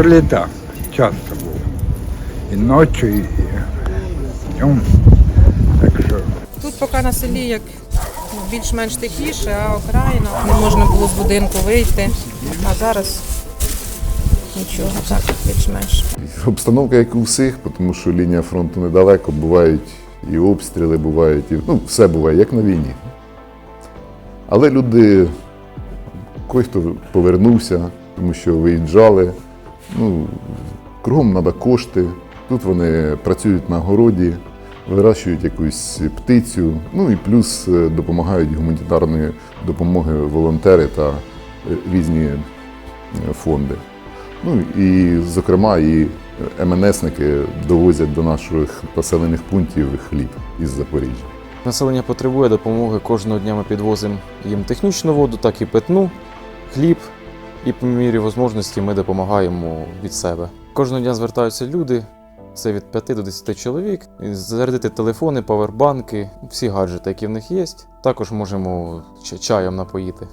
прилітав. Часто було. І ночі, і днем. Так що Тут поки на селі як більш-менш тихіше, а окраїна не можна було з будинку вийти. А зараз нічого, так, більш-менш. Обстановка, як у всіх, тому що лінія фронту недалеко, бувають і обстріли, бувають, і ну, все буває, як на війні. Але люди, кой-хто повернувся, тому що виїжджали. Ну, кругом треба кошти. Тут вони працюють на городі, вирощують якусь птицю, ну і плюс е, допомагають гуманітарної допомоги волонтери та е, різні е, фонди. Ну і, зокрема, і МНСники довозять до наших населених пунктів хліб із Запоріжжя. Населення потребує допомоги. Кожного дня ми підвозимо їм технічну воду, так і питну, хліб. І по мірі можливості ми допомагаємо від себе. Кожного дня звертаються люди, це від 5 до 10 чоловік. Зарядити телефони, павербанки, всі гаджети, які в них є. Також можемо чаєм напоїти.